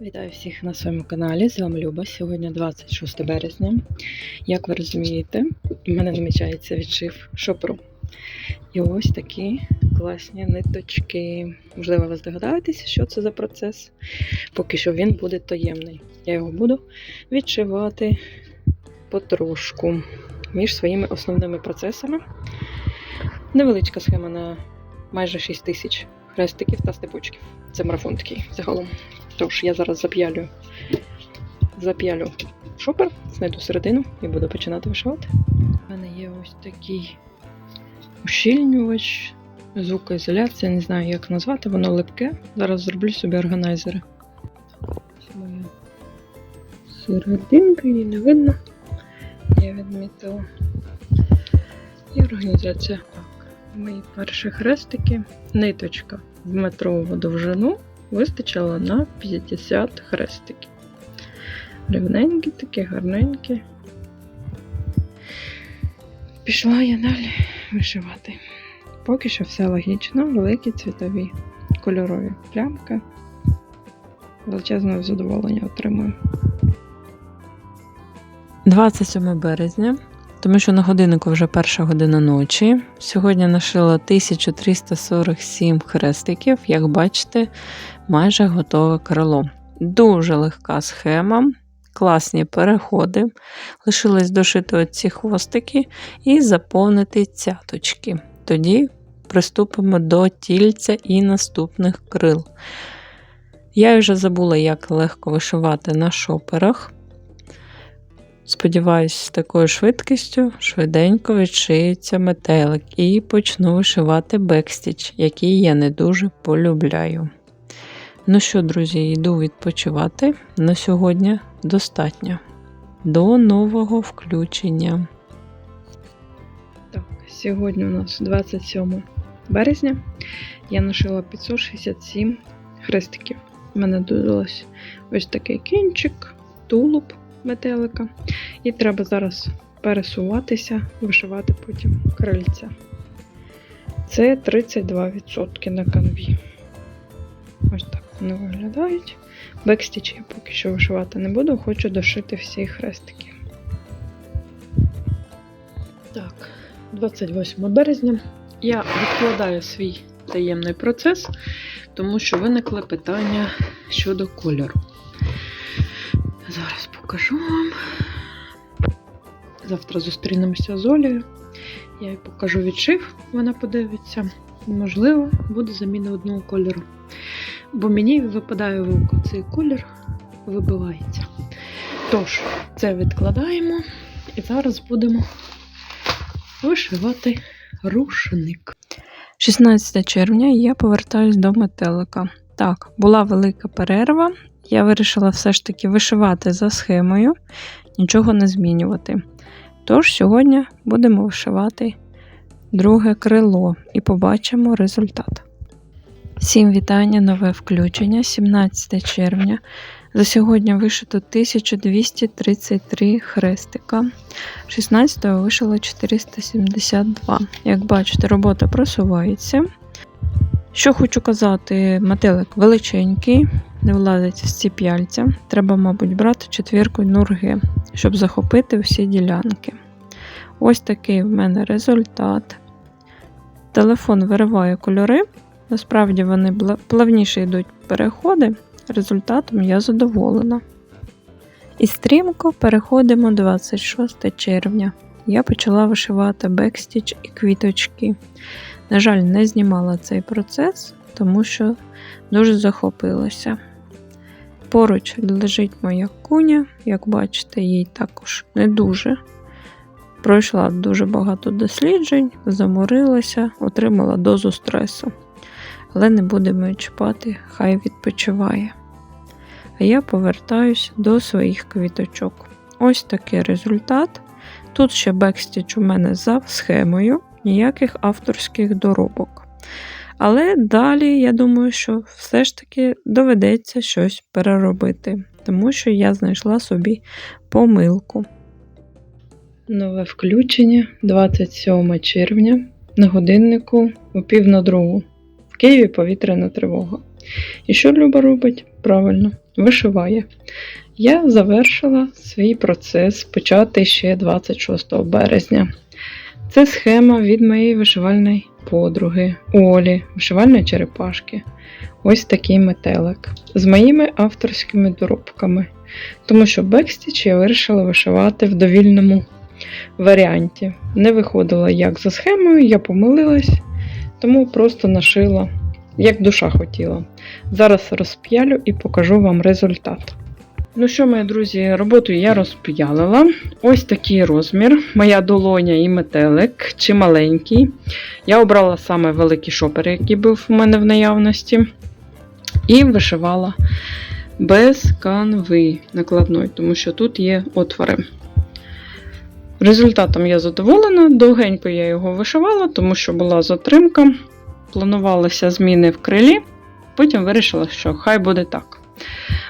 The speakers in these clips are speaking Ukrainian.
Вітаю всіх на своєму каналі. З вами Люба. Сьогодні 26 березня. Як ви розумієте, у мене намічається відшив шопру. І ось такі класні ниточки. Можливо, ви здогадаєтеся, що це за процес. Поки що він буде таємний. Я його буду відшивати потрошку між своїми основними процесами. Невеличка схема на майже 6 тисяч хрестиків та степочків. Це марафон такий загалом. Тож я зараз зап'ялю, зап'ялю шопер, знайду середину і буду починати вишивати. У мене є ось такий ущільнювач, звукоізоляція, не знаю, як назвати, воно липке. Зараз зроблю собі органайзери. Моя серединка, її не видно. Я відмітила. І організація. Мої перші хрестики. Ниточка в метрову довжину вистачило на 50 хрестиків. Рівненькі такі, гарненькі. Пішла я далі вишивати. Поки що все логічно, великі цвітові кольорові плямки. Величезне задоволення отримую. 27 березня, тому що на годиннику вже перша година ночі. Сьогодні нашила 1347 хрестиків, як бачите, майже готове крило. Дуже легка схема, класні переходи. Лишилось дошити оці хвостики і заповнити цяточки. Тоді приступимо до тільця і наступних крил. Я вже забула, як легко вишивати на шоперах. Сподіваюсь, з такою швидкістю швиденько відшиється метелик і почну вишивати бекстіч, який я не дуже полюбляю. Ну що, друзі, йду відпочивати. На сьогодні достатньо. До нового включення. Так, сьогодні у нас 27 березня. Я нашила 567 хрестиків. У мене додалось ось такий кінчик, тулуб метелика. І треба зараз пересуватися, вишивати потім крильця. Це 32% на канві. Ось так вони виглядають. Бекстіч я поки що вишивати не буду, хочу дошити всі хрестики. Так, 28 березня. Я відкладаю свій таємний процес, тому що виникли питання щодо кольору. Зараз покажу вам. Завтра зустрінемося з Олею. Я їй покажу відшив, вона подивиться. Можливо, буде заміна одного кольору. Бо мені випадає в око цей колір, вибивається. Тож, це відкладаємо і зараз будемо вишивати рушник. 16 червня я повертаюсь до метелика. Так, була велика перерва. Я вирішила все ж таки вишивати за схемою, нічого не змінювати. Тож сьогодні будемо вишивати друге крило і побачимо результат. Всім вітання, нове включення, 17 червня. За сьогодні вишито 1233 хрестика. 16-го вишило 472. Як бачите, робота просувається. Що хочу казати, метелик величенький, не влазить в ці п'яльця. Треба, мабуть, брати четвірку нурги, щоб захопити всі ділянки. Ось такий в мене результат. Телефон вириває кольори. Насправді вони плавніше йдуть переходи. Результатом я задоволена. І стрімко переходимо 26 червня. Я почала вишивати бекстіч і квіточки. На жаль, не знімала цей процес, тому що дуже захопилася. Поруч лежить моя куня, як бачите, їй також не дуже. Пройшла дуже багато досліджень, заморилася, отримала дозу стресу. Але не будемо чіпати, хай відпочиває. А я повертаюся до своїх квіточок. Ось такий результат. Тут ще бекстіч у мене за схемою, ніяких авторських доробок. Але далі, я думаю, що все ж таки доведеться щось переробити, тому що я знайшла собі помилку. Нове включення 27 червня на годиннику о пів на другу. В Києві повітряна тривога. І що Люба робить? правильно, вишиває. Я завершила свій процес почати ще 26 березня. Це схема від моєї вишивальної подруги Олі, вишивальної черепашки. Ось такий метелик з моїми авторськими доробками. Тому що бекстіч я вирішила вишивати в довільному варіанті. Не виходила як за схемою, я помилилась, тому просто нашила, як душа хотіла. Зараз розп'ялю і покажу вам результат. Ну що, мої друзі, роботу я розп'ялила. Ось такий розмір. Моя долоня і метелик, чи маленький. Я обрала саме великий шопер, який був у мене в наявності. І вишивала без канви накладної, тому що тут є отвори. Результатом я задоволена. Довгенько я його вишивала, тому що була затримка. Планувалися зміни в крилі. Потім вирішила, що хай буде так.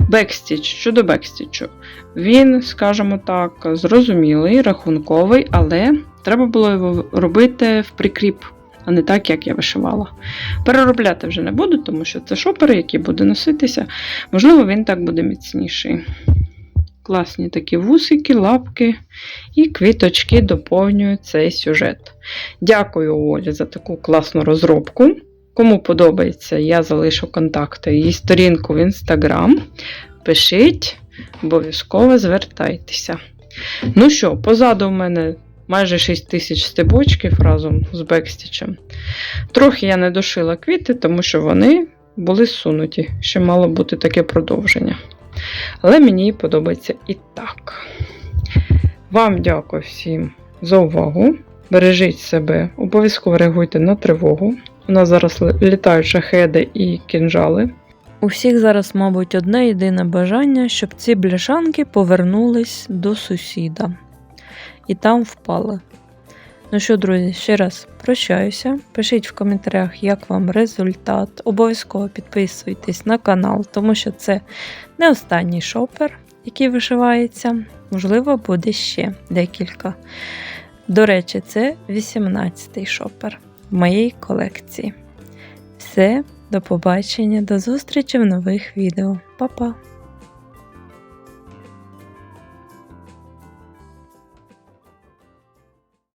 Бекстіч щодо бекстічу. Він, скажімо так, зрозумілий, рахунковий, але треба було його робити в прикріп, а не так, як я вишивала. Переробляти вже не буду, тому що це шопер, який буде носитися. Можливо, він так буде міцніший. Класні такі вусики, лапки і квіточки доповнюють цей сюжет. Дякую Олі за таку класну розробку. Кому подобається, я залишу контакти її сторінку в інстаграм. Пишіть, обов'язково звертайтеся. Ну що, позаду в мене майже 6 тисяч стебочків разом з бекстічем. Трохи я не дошила квіти, тому що вони були сунуті. Ще мало бути таке продовження. Але мені подобається і так. Вам дякую всім за увагу. Бережіть себе, обов'язково реагуйте на тривогу. У нас зараз літають шахеди і кінжали. У всіх зараз, мабуть, одне єдине бажання, щоб ці бляшанки повернулись до сусіда і там впали. Ну що, друзі, ще раз прощаюся. Пишіть в коментарях, як вам результат. Обов'язково підписуйтесь на канал, тому що це не останній шопер, який вишивається. Можливо, буде ще декілька. До речі, це 18-й шопер моїй колекції. Все, до побачення, до зустрічі в нових відео. Па-па!